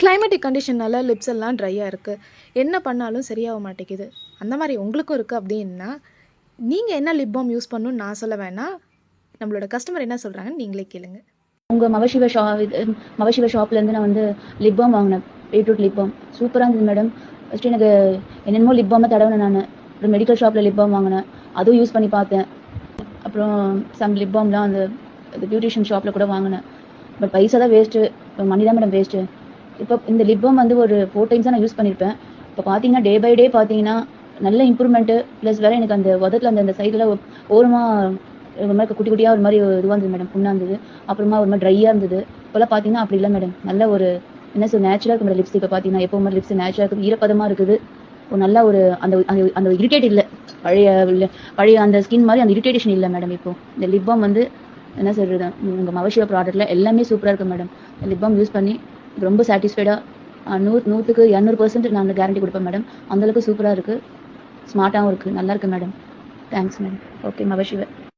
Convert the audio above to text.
Climatic கண்டிஷன்னால lips எல்லாம் ட்ரையாக இருக்குது என்ன பண்ணாலும் சரியாக மாட்டேங்குது. அந்த மாதிரி உங்களுக்கும் இருக்குது அப்படின்னா நீங்கள் என்ன லிப் பாம் யூஸ் பண்ணணும்னு நான் சொல்ல வேணாம் நம்மளோட கஸ்டமர் என்ன சொல்கிறாங்கன்னு நீங்களே கேளுங்க. உங்கள் மவசிவ ஷா இது மவசிவ ஷாப்லேருந்து நான் வந்து லிப் பாம் வாங்கினேன். பீட்ரூட் லிப் பாம் சூப்பராக இருந்தது மேடம் ஃபஸ்ட்டு எனக்கு என்னென்னமோ லிப் பாமை தடவினேன் நான். அப்புறம் மெடிக்கல் ஷாப்பில் லிப் பாம் வாங்கினேன். அதுவும் யூஸ் பண்ணி பார்த்தேன். அப்புறம் சம் லிப் பாம்லாம் அந்த அந்த பியூட்டிஷியன் ஷாப்பில் கூட வாங்கினேன். பட் பைசா தான் வேஸ்ட்டு மணி தான் மேடம் வேஸ்ட்டு இப்போ இந்த லிப் பாம் வந்து ஒரு ஃபோர் டைம்ஸ் நான் யூஸ் பண்ணியிருப்பேன் இப்போ பார்த்தீங்கன்னா டே பை டே பார்த்தீங்கன்னா நல்ல இம்ப்ரூவ்மெண்ட்டு ப்ளஸ் வேறு எனக்கு அந்த உதட்டில் அந்த அந்த சைடில் ஓரமாக ஒரு மாதிரி குட்டி குட்டியாக ஒரு மாதிரி இதுவாக இருந்தது மேடம் புண்ணாக இருந்தது. அப்புறமா ஒரு மாதிரி ட்ரையாக இருந்தது. இப்போல்லாம் பார்த்தீங்கன்னா அப்படி இல்லை மேடம் நல்ல ஒரு என்ன சொல் நேச்சுரலாக இருக்கு மேடம் லிப்ஸ்டிக் இப்போ பார்த்தீங்கன்னா எப்போ மாதிரி லிப்ஸ் நேச்சுரலாக இருக்குது ஈரப்பதமாக இருக்குது. ஒரு நல்ல ஒரு அந்த அந்த அந்த இரிட்டேட் இல்லை. பழைய பழைய அந்த ஸ்கின் மாதிரி அந்த இரிட்டேஷன் இல்லை மேடம் இப்போ. இந்த லிப் பாம் வந்து என்ன சொல்கிறது உங்கள் மவசிவ ப்ராடக்ட்டில் எல்லாமே சூப்பராக இருக்குது மேடம் லிப் பாம் யூஸ் பண்ணி ரொம்ப சாட்டிஸ்ஃபைடாக நூறு நூற்றுக்கு இரநூறு பர்சன்ட் நான் கேரண்டி கொடுப்பேன் மேடம் அந்தளவுக்கு சூப்பராக இருக்குது ஸ்மார்ட்டாகவும் இருக்குது நல்லா இருக்குது மேடம் தேங்க்ஸ் மேடம் ஓகே மவசிவ